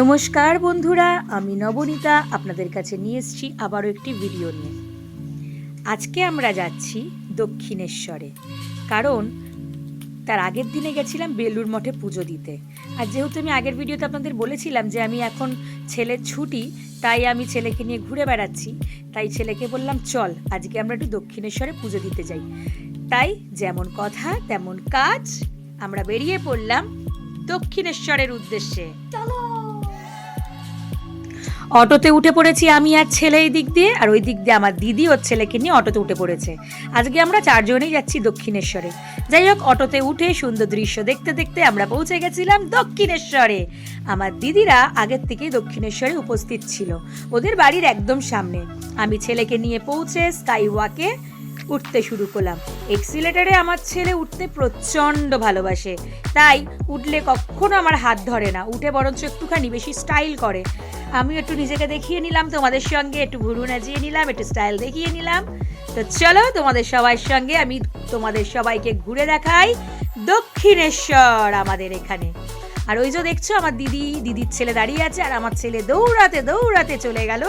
নমস্কার বন্ধুরা, আমি নবনীতা আপনাদের কাছে নিয়ে এসেছি আবারও একটি ভিডিও নিয়ে। আজকে আমরা যাচ্ছি দক্ষিণেশ্বরে, কারণ তার আগের দিনে গেছিলাম বেলুর মঠে পুজো দিতে। আর যেহেতু আমি আগের ভিডিওতে আপনাদের বলেছিলাম যে আমি এখন ছেলের ছুটি, তাই আমি ছেলেকে নিয়ে ঘুরে বেড়াচ্ছি, তাই ছেলেকে বললাম, চল, আজকে আমরা একটু দক্ষিণেশ্বরে পুজো দিতে যাই। তাই যেমন কথা, তেমন কাজ, আমরা বেরিয়ে পড়লাম দক্ষিণেশ্বরের উদ্দেশ্যে। অটোতে উঠে পড়েছি আমি আর ছেলে এই দিক দিয়ে, আর ওই দিক দিয়ে আমার দিদি ওর ছেলেকে নিয়ে অটোতে উঠে পড়েছে। আজকে আমরা চারজনেই যাচ্ছি দক্ষিণেশ্বরে। যাই হোক, অটোতে উঠে সুন্দর দৃশ্য দেখতে দেখতে আমরা পৌঁছে গেছিলাম দক্ষিণেশ্বরে। আমার দিদিরা আগের থেকেই দক্ষিণেশ্বরে উপস্থিত ছিল। ওদের বাড়ির একদম সামনে। আমি ছেলেকে নিয়ে পৌঁছে স্কাই ওয়াকে উঠতে শুরু করলাম। এক্সিলেটারে আমার ছেলে উঠতে প্রচণ্ড ভালোবাসে। তাই উঠলে কখনো আমার হাত ধরে না, উঠে বরঞ্চ একটুখানি বেশি স্টাইল করে। আমি একটু নিজেকে দেখিয়ে নিলাম, তোমাদের সঙ্গে একটু ভুরু নাচিয়ে নিলাম, একটু স্টাইল দেখিয়ে নিলাম। তো চলো তোমাদের সবার সঙ্গে আমি তোমাদের সবাইকে ঘুরে দেখাই দক্ষিণেশ্বর আমাদের এখানে। আর ওই যে দেখছ, আমার দিদি, দিদির ছেলে দাঁড়িয়ে আছে, আর আমার ছেলে দৌড়াতে দৌড়াতে চলে গেল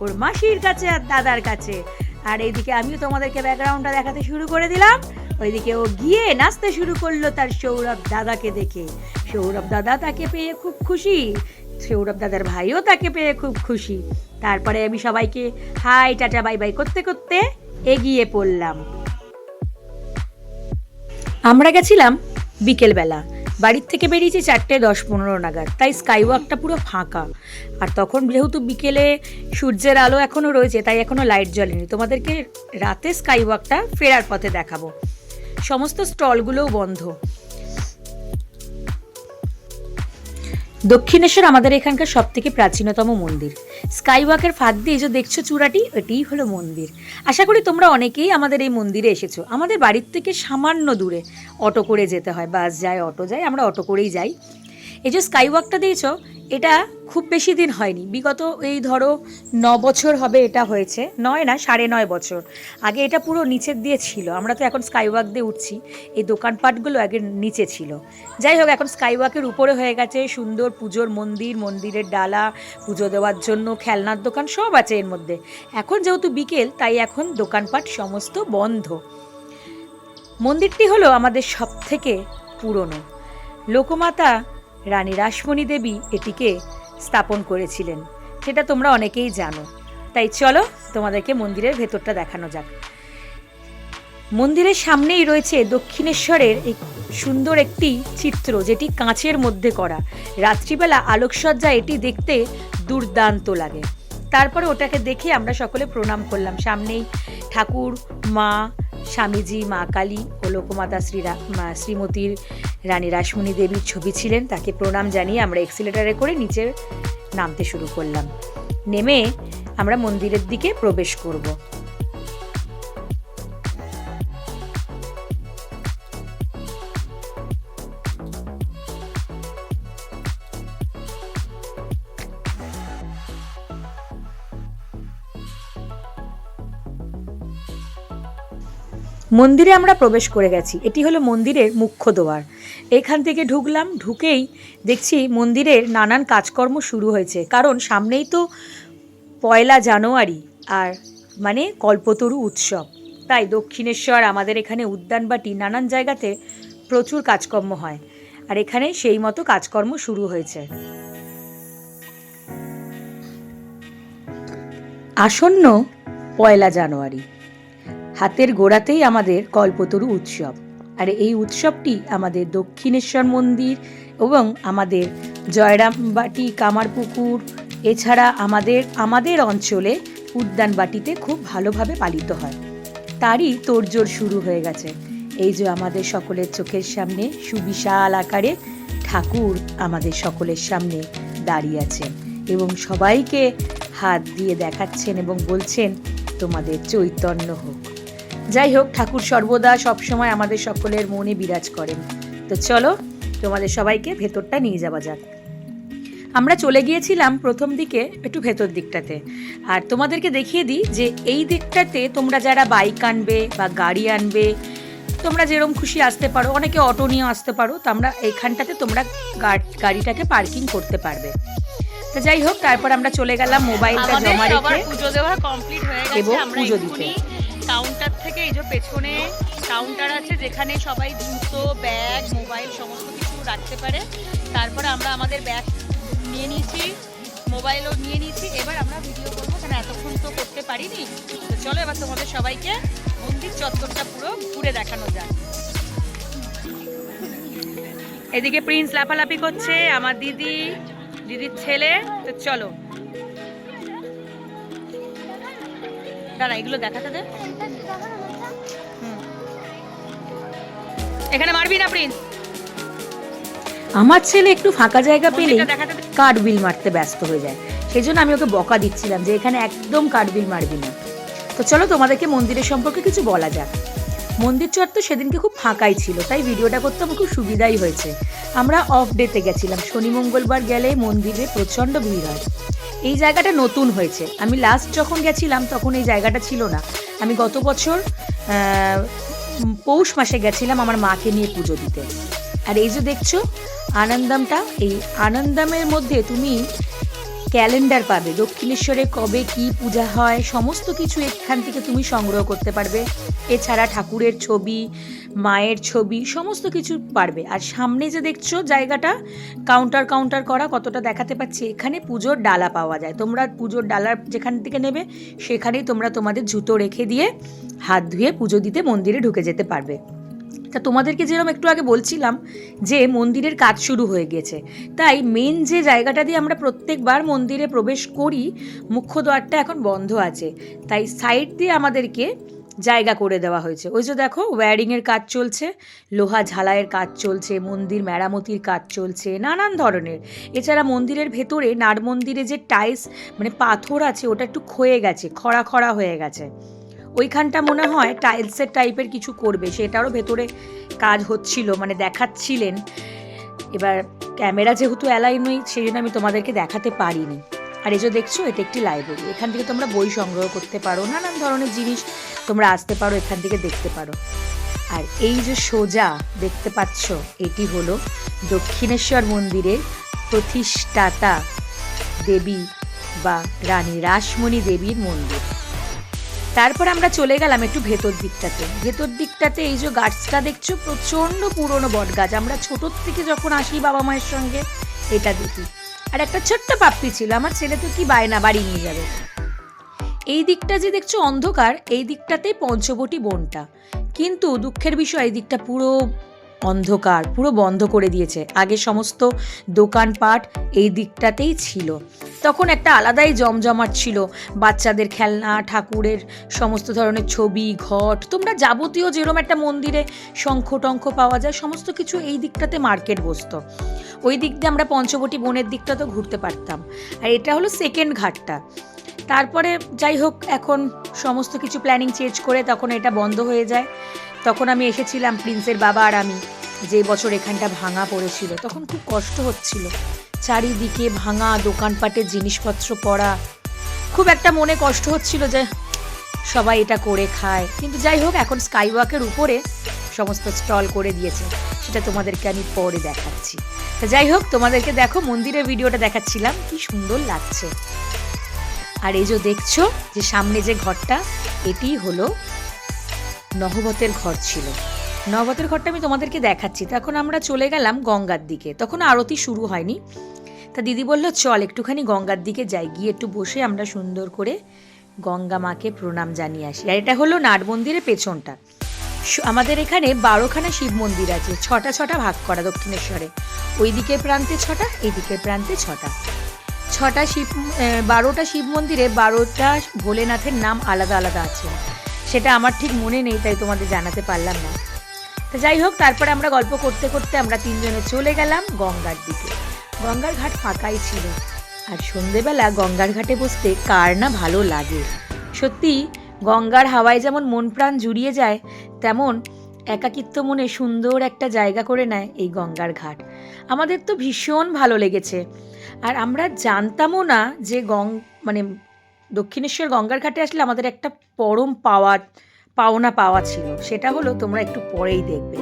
ওর মাসির কাছে আর দাদার কাছে। আর এইদিকে আমিও তোমাদেরকে ব্যাকগ্রাউন্ডটা দেখাতে শুরু করে দিলাম। ওইদিকে ও গিয়ে নাচতে শুরু করল তার সৌরভ দাদাকে দেখে। সৌরভ দাদা তাকে পেয়ে খুব খুশি। সৌরভ দাদার ভাইও তাকে পেয়ে খুব খুশি। তারপরে আমি সবাইকে, হাই, টাটা, বাই বাই, করতে করতে এগিয়ে পড়লাম। আমরা গেছিলাম বিকেলবেলা। বাড়ির থেকে বেরিয়েছি চারটে দশ পনেরো নাগাদ। তাই স্কাই ওয়াকটা পুরো ফাঁকা। আর তখন যেহেতু বিকেলে সূর্যের আলো এখনও রয়েছে, তাই এখনও লাইট জ্বলেনি। তোমাদেরকে রাতে স্কাই ওয়াকটা ফেরার পথে দেখাবো। সমস্ত স্টলগুলোও বন্ধ। দক্ষিণেশ্বর আমাদের এখানকার সব থেকে প্রাচীনতম মন্দির। স্কাই ওয়াকের ফাঁক দিয়ে যে দেখছ চূড়াটি, এটিই হলো মন্দির। আশা করি তোমরা অনেকেই আমাদের এই মন্দিরে এসেছ। আমাদের বাড়ির থেকে সামান্য দূরে অটো করে যেতে হয়। বাস যায়, অটো যায়, আমরা অটো করেই যাই। এই যে স্কাই ওয়াকটা দিয়েছ, এটা খুব বেশি দিন হয়নি। বিগত এই ধরো ন বছর হবে এটা হয়েছে। নয় না, সাড়ে নয় বছর। আগে এটা পুরো নিচের দিয়ে ছিল। আমরা তো এখন স্কাই ওয়াক দিয়ে উঠছি। এই দোকানপাটগুলো আগে নিচে ছিল। যাই হোক, এখন স্কাই ওয়াকের উপরে হয়ে গেছে সুন্দর পুজোর মন্দির, মন্দিরের ডালা, পুজো দেওয়ার জন্য খেলনার দোকান সব আছে এর মধ্যে। এখন যেহেতু বিকেল, তাই এখন দোকানপাট সমস্ত বন্ধ। মন্দিরটি হলো আমাদের সব থেকে পুরনো। লোকমাতা রানী রাসমণি দেবী এটিকে স্থাপন করেছিলেন। সেটা তোমরা অনেকেই জানো। তাই চলো তোমাদেরকে মন্দিরের ভেতরটা দেখানো যাক। মন্দিরের সামনেই রয়েছে দক্ষিণেশ্বরের এই সুন্দর একটি চিত্র, যেটি কাঁচের মধ্যে করা। রাত্রিবেলা আলোকসজ্জা এটি দেখতে দুর্দান্ত লাগে। তারপরে ওটাকে দেখে আমরা সকলে প্রণাম করলাম। সামনেই ঠাকুর, মা স্বামীজি, মা কালী ও লোকমাতা শ্রীমতির শ্রীমতীর রানী রাসমণি দেবীর ছবি ছিলেন। তাকে প্রণাম জানিয়ে আমরা এক্সিলেটারে করে নিচে নামতে শুরু করলাম। নেমে আমরা মন্দিরের দিকে প্রবেশ করব। মন্দিরে আমরা প্রবেশ করে গেছি। এটি হলো মন্দিরের মুখ্য দ্বার এখান থেকে ঢুকলাম, ঢুকেই দেখছি মন্দিরের নানান কাজকর্ম শুরু হয়েছে। কারণ সামনেই তো পয়লা জানুয়ারি আর মানে কল্পতরু উৎসব। তাই দক্ষিণেশ্বর আমাদের এখানে উদ্যানবাটি নানান জায়গাতে প্রচুর কাজকর্ম হয়। আর এখানে সেই মতো কাজকর্ম শুরু হয়েছে। আসন্ন পয়লা জানুয়ারি। হাতের গোড়াতেই আমাদের কল্পতরু উৎসব। আর এই উৎসবটি আমাদের দক্ষিণেশ্বর মন্দির এবং আমাদের জয়রামবাটি কামারপুকুর, এছাড়া আমাদের আমাদের অঞ্চলে উদ্যানবাটিতে খুব ভালোভাবে পালিত হয়। তারই তোড়জোড় শুরু হয়ে গেছে। এই যে আমাদের সকলের চোখের সামনে সুবিশাল আকারে ঠাকুর আমাদের সকলের সামনে দাঁড়িয়ে আছেন এবং সবাইকে হাত দিয়ে দেখাচ্ছেন এবং বলছেন, তোমাদের চৈতন্য হোক। যাই হোক ঠাকুর সর্বদা সবসময় আমাদের সকলের মনে বিরাজ করেন। তো চলো তোমাদের সবাইকে ভেতরটা নিয়ে যাওয়া যাক। আমরা চলে গিয়েছিলাম প্রথম দিকে একটু ভেতর দিকটাতে। আর তোমাদেরকে দেখিয়ে দিই যে এই দিকটাতে তোমরা যারা বাইক আনবে বা গাড়ি আনবে তোমরা যেরকম খুশি আসতে পারো অনেকে অটো নিয়ে আসতে পারো তো আমরা এইখানটাতে তোমরা গাড়িটাকে পার্কিং করতে পারবে। তো যাই হোক তারপর আমরা চলে গেলাম মোবাইলটা জমা রেখে পুজো দেওয়া কমপ্লিট হয়ে এবং গেছে আমরা পুজো দিতে। কাউন্টার থেকে এই যে পেছনে কাউন্টার আছে যেখানে সবাই জুতো ব্যাগ মোবাইল সমস্ত কিছু রাখতে পারে। তারপরে আমরা আমাদের ব্যাগ নিয়ে নিয়েছি মোবাইলও নিয়ে নিয়েছি। এবার আমরা ভিডিও করব কারণ এতক্ষণ তো করতে পারিনি? তো চলো এবার তোমাদের সবাইকে মন্দির চত্বরটা পুরো ঘুরে দেখানো যাক। এদিকে প্রিন্স লাফালাফি করছে, আমার দিদি, দিদির ছেলে। তো চলো। দাঁড়া এগুলো দেখাতে দে। এখানে মারবি না প্রিন্স? আমার ছেলে একটু ফাঁকা জায়গা পেলে মন্দিরটা কাঠ বিল মারতে ব্যস্ত হয়ে যায়। সেই জন্য আমি ওকে বকা দিচ্ছিলাম যে এখানে একদম কাঠ বিল মারবি না। তো চলো তোমাদেরকে মন্দিরের সম্পর্কে কিছু বলা যাক। মন্দির চত্বর সেদিনকে খুব ফাঁকাই ছিল, তাই ভিডিওটা করতে আমার খুব সুবিধাই হয়েছে। আমরা অফ ডেতে গেছিলাম, শনি মঙ্গলবার গেলে মন্দিরে প্রচণ্ড ভিড় হয়। এই জায়গাটা নতুন হয়েছে। আমি লাস্ট যখন গেছিলাম তখন এই জায়গাটা ছিল না। আমি গত বছর পৌষ মাসে গেছিলাম আমার মাকে নিয়ে পুজো দিতে। আর এই যে দেখছ, আনন্দমটা, এই আনন্দমের মধ্যে তুমি ক্যালেন্ডার পাবে, দক্ষিণেশ্বরে কবে কি পূজা হয়, সমস্ত কিছু এখান থেকে তুমি সংগ্রহ করতে পারবে। এছাড়া ঠাকুরের ছবি, মায়ের ছবি, সমস্ত কিছু পারবে। আর সামনে যে দেখছ জায়গাটা কাউন্টার কাউন্টার করা, কতটা দেখাতে পাচ্ছি, এখানে পুজোর ডালা পাওয়া যায়। তোমরা পুজোর ডালার যেখান থেকে নেবে, সেখানেই তোমরা তোমাদের জুতো রেখে দিয়ে হাত ধুয়ে পুজো দিতে মন্দিরে ঢুকে যেতে পারবে। তা তোমাদেরকে যেরকম একটু আগে বলছিলাম যে মন্দিরের কাজ শুরু হয়ে গেছে, তাই মেন যে জায়গাটা দিয়ে আমরা প্রত্যেকবার মন্দিরে প্রবেশ করি, মুখ্য দ্বারটা এখন বন্ধ আছে। তাই সাইড দিয়ে আমাদেরকে জায়গা করে দেওয়া হয়েছে। ওই যে দেখো ওয়্যারিংয়ের কাজ চলছে, লোহা ঝালাইয়ের কাজ চলছে, মন্দির মেরামতির কাজ চলছে, নানান ধরনের। এছাড়া মন্দিরের ভেতরে নাট মন্দিরে যে টাইলস মানে পাথর আছে, ওটা একটু ক্ষয়ে গেছে, খরা খরা হয়ে গেছে। ওইখানটা মনে হয় টাইলসের টাইপের কিছু করবে, সেটারও ভেতরে কাজ হচ্ছিল মানে দেখাচ্ছিলেন। এবার ক্যামেরা যেহেতু অ্যালাই নই সেই জন্য আমি তোমাদেরকে দেখাতে পারিনি। আর এই যে দেখছ, এটা একটি লাইব্রেরি এখান থেকে তোমরা বই সংগ্রহ করতে পারো, নানান ধরনের জিনিস তোমরা আসতে পারো, এখান থেকে দেখতে পারো। আর এই যে সোজা দেখতে পাচ্ছ, এটি হলো দক্ষিণেশ্বর মন্দিরের প্রতিষ্ঠাতা দেবী বা রানী রাসমণি দেবীর মন্দির। তারপর আমরা চলে গেলাম একটু ভেতর দিকটাতে। ভেতর দিকটাতে এই যে গাছটা দেখছ প্রচণ্ড পুরনো বট গাছ আমরা ছোটোর থেকে যখন আসি বাবা মায়ের সঙ্গে, এটা দেখি। আর একটা ছোট্ট পাপ্পি ছিল, আমার ছেলে তো কি বায়না বাড়ি নিয়ে যাবে? এই দিকটা যে দেখছ অন্ধকার, এই দিকটাতেই পঞ্চবটি বনটা। কিন্তু দুঃখের বিষয়, এই দিকটা পুরো অন্ধকার, পুরো বন্ধ করে দিয়েছে। আগে সমস্ত দোকানপাট এই দিকটাতেই ছিল। তখন একটা আলাদাই জমজমাট ছিল। বাচ্চাদের খেলনা, ঠাকুরের সমস্ত ধরনের ছবি, ঘট, তোমরা যাবতীয় যেরকম একটা মন্দিরে শঙ্খ টঙ্খ পাওয়া যায়, সমস্ত কিছু এই দিকটাতে মার্কেট বসতো। ওই দিক দিয়ে আমরা পঞ্চবটি বনের দিকটা তো ঘুরতে পারতাম। আর এটা হলো সেকেন্ড ঘাটটা। তারপরে যাই হোক, এখন সমস্ত কিছু প্ল্যানিং চেঞ্জ করে তখন এটা বন্ধ হয়ে যায়। তখন আমি এসেছিলাম প্রিন্সের বাবা আর আমি, যে বছর এখানটা ভাঙা পড়েছিল। তখন খুব কষ্ট হচ্ছিল। চারিদিকে ভাঙা দোকানপাটের জিনিসপত্র পড়া। খুব একটা মনে কষ্ট হচ্ছিল যে সবাই এটা করে খায়। কিন্তু যাই হোক, এখন স্কাই ওয়াকের উপরে সমস্ত স্টল করে দিয়েছে। সেটা তোমাদেরকে আমি পরে দেখাচ্ছি। যাই হোক, তোমাদেরকে দেখো, মন্দিরের ভিডিওটা দেখাচ্ছিলাম। কি সুন্দর লাগছে। আর এই যে দেখছ যে সামনে যে ঘরটা, এটি হলো নহবতের ঘর ছিল। নহবতের ঘরটা আমি তোমাদেরকে দেখাচ্ছি। তখন আমরা চলে গেলাম গঙ্গার দিকে। তখন আরতি শুরু হয়নি। তা দিদি বলল, চল, একটুখানি গঙ্গার দিকে যাই। গিয়ে একটু বসে আমরা সুন্দর করে গঙ্গা মাকে প্রণাম জানিয়ে আসি। আর এটা হলো নাট মন্দিরের পেছনটা। আমাদের এখানে বারোখানা শিব মন্দির আছে। ছটা ছটা ভাগ করা দক্ষিণেশ্বরে। ওই দিকের প্রান্তে ছটা এই দিকের প্রান্তে ছটা। ছটা শিব বারোটা শিব মন্দিরে বারোটা ভোলেনাথের নাম আলাদা আলাদা আছে। সেটা আমার ঠিক মনে নেই, তাই তোমাদের জানাতে পারলাম না। তো যাই হোক, তারপরে আমরা গল্প করতে করতে আমরা তিনজনে চলে গেলাম গঙ্গার দিকে। গঙ্গার ঘাট ফাঁকাই ছিল, আর সন্ধেবেলা গঙ্গার ঘাটে বসতে কার না ভালো লাগে। সত্যি, গঙ্গার হাওয়ায় যেমন মন প্রাণ জুড়িয়ে যায়, তেমন একাকিত্ব মনে সুন্দর একটা জায়গা করে নেয় এই গঙ্গার ঘাট। আমাদের তো ভীষণ ভালো লেগেছে। আর আমরা জানতামও না যে গং মানে দক্ষিণেশ্বর গঙ্গার ঘাটে আসলে আমাদের একটা পরম পাওয়া, পাওনা পাওয়া ছিল। সেটা হলো তোমরা একটু পরেই দেখবে।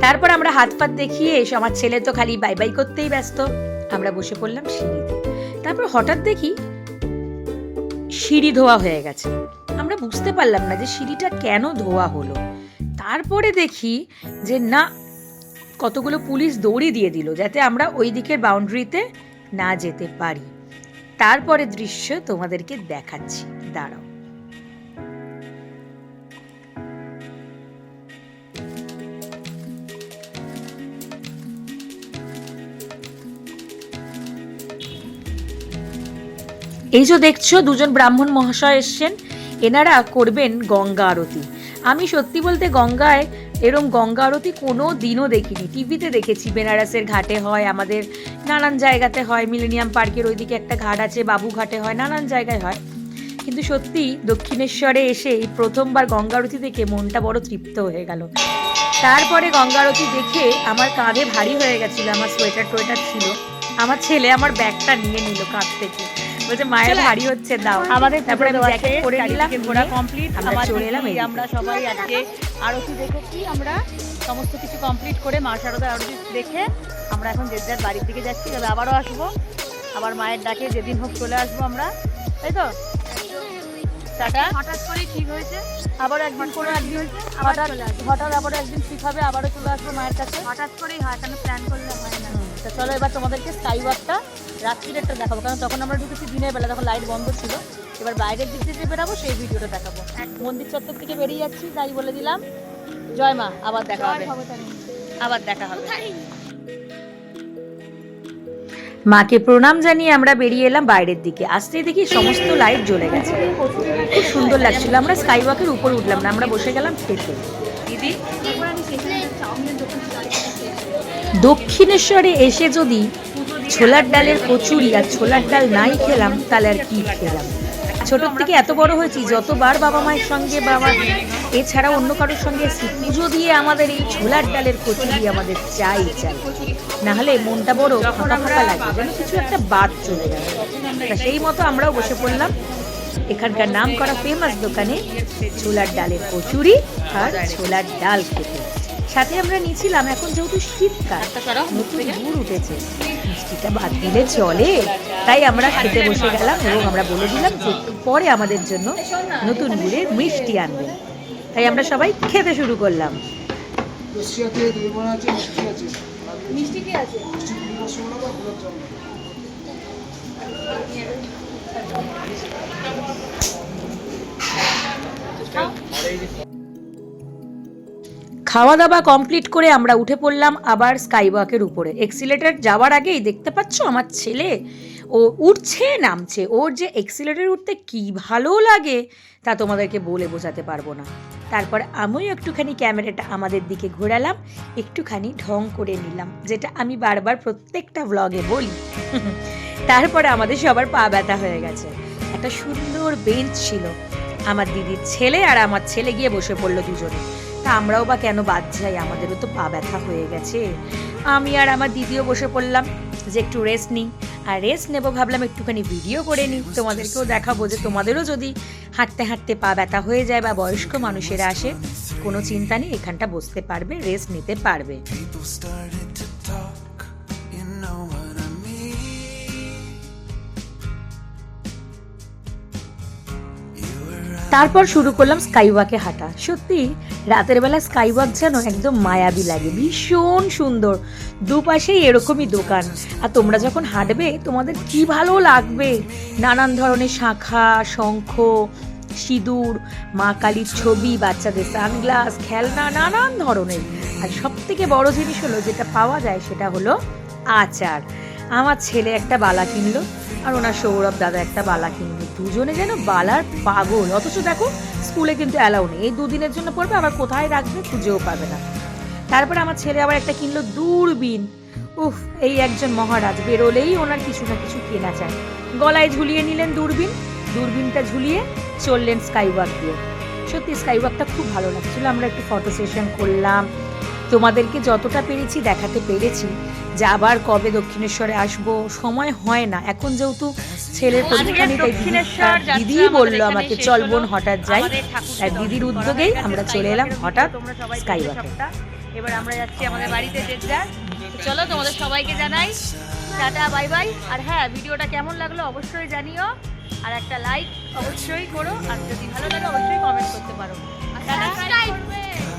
তারপর আমরা হাত পাত দেখিয়ে এসে আমার ছেলে তো খালি বাই বাই করতেই ব্যস্ত। আমরা বসে পড়লাম সিঁড়িতে। তারপর হঠাৎ দেখি সিঁড়ি ধোয়া হয়ে গেছে। আমরা বুঝতে পারলাম না যে সিঁড়িটা কেন ধোয়া হলো। তারপরে দেখি যে না কতগুলো পুলিশ দৌড়ি দিয়ে দিল যাতে আমরা ওই দিকের বাউন্ডারিতে না যেতে পারি। তারপরে দৃশ্য তোমাদেরকে দেখাচ্ছি। দাঁড়াও। এই যে দেখছ, দুজন ব্রাহ্মণ মহাশয় এসছেন। এনারা করবেন গঙ্গা আরতি। আমি সত্যি বলতে গঙ্গায় এরম গঙ্গা আরতি কোনো দিনও দেখিনি। টিভিতে দেখেছি, বেনারসের ঘাটে হয়, আমাদের নানান জায়গাতে হয়, মিলেনিয়াম পার্কের ওইদিকে একটা ঘাট আছে, বাবু ঘাটে হয়, নানান জায়গায় হয়। কিন্তু সত্যি দক্ষিণেশ্বরে এসে এই প্রথমবার গঙ্গা আরতি দেখে মনটা বড় তৃপ্ত হয়ে গেল। তারপরে গঙ্গা আরতি দেখে আমার কাঁধে ভারী হয়ে গেছিল, আমার সোয়েটার টোয়েটার ছিল। আমার ছেলে আমার ব্যাগটা নিয়ে নিল কাঁধ থেকে। বলছে মায়ের ভারী হচ্ছে দাও। আমাদের তারপরে আমি জ্যাকেট পরে নিলাম ঘোরা কমপ্লিট আমরা আমরা চলে এলাম আমরা সবাই আজকে আরতি দেখেছি আমরা সমস্ত কিছু কমপ্লিট করে মা শারদার আরতি দেখে আমরা এখন যে যার বাড়ির দিকে যাচ্ছি তবে আবারও আসব। আবার মায়ের ডাকে যেদিন হোক চলে আসব আমরা তাই তো? টাটা হঠাৎ করেই ঠিক হয়েছে? আবার একদিন করে একদিন আবার হঠাৎ হঠাৎ আবার একদিন ঠিক হবে আবারও চলে আসব মায়ের কাছে। হঠাৎ করেই হয় কেন প্ল্যান করলে হয় না? তো চলো এবার তোমাদেরকে স্কাই ওয়াকটা রাত্রির একটা দেখাবো। কারণ তখন আমরা ঢুকেছি দিনের বেলা তখন লাইট বন্ধ ছিল। এবার বাইরের দিক থেকে বেরাবো সেই ভিডিওটা দেখাবো। মন্দির চত্বর থেকে বেরিয়ে যাচ্ছি তাই বলে দিলাম। জয় মা আবার দেখা হবে। আবার দেখা হবে। মাকে প্রণাম জানিয়ে আমরা বেরিয়ে এলাম বাইরের দিকে। আসতে দেখি সমস্ত লাইট জ্বলে গেছে। খুব সুন্দর লাগছিল। আমরা স্কাই ওয়াকের উপর উঠলাম না আমরা বসে গেলাম খেতে। দিদি? দক্ষিণেশ্বরে এসে যদি ছোলার ডালের কচুরি আর ছোলার ডাল নাই খেলাম তাহলে আর কি খেলাম? ছোটোর থেকে এত বড় হয়েছি, যতবার বাবা মায়ের সঙ্গে বাবা এছাড়া অন্য কারোর সঙ্গে পুজো দিয়ে আমাদের এই ছোলার ডালের কচুরি আমাদের চাই চাই। না হলে মনটা বড় ফাঁকা ফাঁকা লাগে, যেন কিছু একটা বাদ চলে গেল তা সেই মতো আমরাও বসে পড়লাম। এখানকার নাম করা ফেমাস দোকানে ছোলার ডালের কচুরি আর ছোলার ডাল খেতে। সাথে আমরা নিয়েছিলাম, এখন যেহেতু শীতকাল, নতুন গুড় উঠেছে। মিষ্টিটা বাদ দিলে চলে। তাই আমরা খেতে বসে গেলাম এবং আমরা বলে দিলাম যে একটু পরে আমাদের জন্য নতুন গুড়ের মিষ্টি আনবেন। তাই আমরা সবাই খেতে শুরু করলাম। মিষ্টি কি আছে? খাওয়া দাওয়া কমপ্লিট করে আমরা উঠে পড়লাম আবার স্কাই ওয়াকের উপরে। এক্সিলেটার যাওয়ার আগেই দেখতে পাচ্ছ আমার ছেলে? ও উঠছে, নামছে। ওর যে এক্সিলেটার উঠতে কি ভালো লাগে তা তোমাদেরকে বলে বোঝাতে পারব না। তারপর আমিও একটুখানি ক্যামেরাটা আমাদের দিকে ঘোরালাম, একটুখানি ঢং করে নিলাম, যেটা আমি বারবার প্রত্যেকটা ব্লগে বলি। তারপরে আমাদের সবার পা ব্যথা হয়ে গেছে। একটা সুন্দর বেঞ্চ ছিল। আমার দিদির ছেলে আর আমার ছেলে গিয়ে বসে পড়ল দুজনে। তা আমরাও বা কেন বাদ যাই? আমাদেরও তো পা ব্যথা হয়ে গেছে। আমি আর আমার দিদিও বসে পড়লাম যে একটু রেস্ট নিই। আর রেস্ট নেব ভাবলাম একটুখানি ভিডিও করে নিই। তোমাদেরকেও দেখাবো যে তোমাদেরও যদি হাঁটতে হাঁটতে পা ব্যথা হয়ে যায় বা বয়স্ক মানুষেরা আসে কোনো চিন্তা নেই এখানটা বসতে পারবে রেস্ট নিতে পারবে। তারপর শুরু করলাম স্কাই ওয়াকে হাঁটা। সত্যি, রাতের বেলা স্কাই ওয়াক যেন একদম মায়াবী লাগে, ভীষণ সুন্দর। দুপাশেই এরকমই দোকান। আর তোমরা যখন হাঁটবে, তোমাদের কি ভালো লাগবে? নানান ধরনের শাখা, শঙ্খ, সিঁদুর, মা কালীর ছবি, বাচ্চাদের সানগ্লাস, খেলনা, নানান ধরনের। আর সব থেকে বড় জিনিস হলো, যেটা পাওয়া যায় সেটা হলো আচার। আমার ছেলে একটা বালা কিনলো, আর ওনার সৌরভ দাদা একটা বালা কিনলো। দুজনে যেন বালার পাগল। অথচ দেখো, স্কুলে কিন্তু অ্যালাউ নেই। এই দুদিনের জন্য পড়বে, আবার কোথায় রাখবে খুঁজেও পাবে না। তারপরে আমার ছেলে আবার একটা কিনলো দূরবীন। উফ, এই একজন মহারাজ, বেরোলেই ওনার কিছু না কিছু কেনা চায় গলায় ঝুলিয়ে নিলেন দূরবীন। দূরবীনটা ঝুলিয়ে চললেন স্কাই ওয়াক দিয়ে। সত্যি স্কাই ওয়াকটা খুব ভালো লাগছিল। আমরা একটু ফটো সেশন করলাম। তোমাদেরকে যতটা পেরেছি দেখাতে পেরেছি। যে আবার কবে দক্ষিণেশ্বরে আসব, সময় হয় না। এখন যেহেতু ছেলের পরীক্ষা নিতে দিদি বলল আমাকে চল বোন হঠাৎ যাই। তাই দিদির উদ্যোগেই আমরা চলে এলাম হঠাৎ স্কাই এবার আমরা যাচ্ছি আমাদের বাড়িতে চলো তোমাদের সবাইকে জানাই। Tata bye bye. আর হ্যাঁ ভিডিওটা কেমন লাগল অবশ্যই জানিও। আর একটা লাইক অবশ্যই করো। আর যদি ভালো লাগে অবশ্যই কমেন্ট করতে পারো। আর টাটা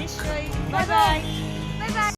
নিশ্চয়ই। Bye bye.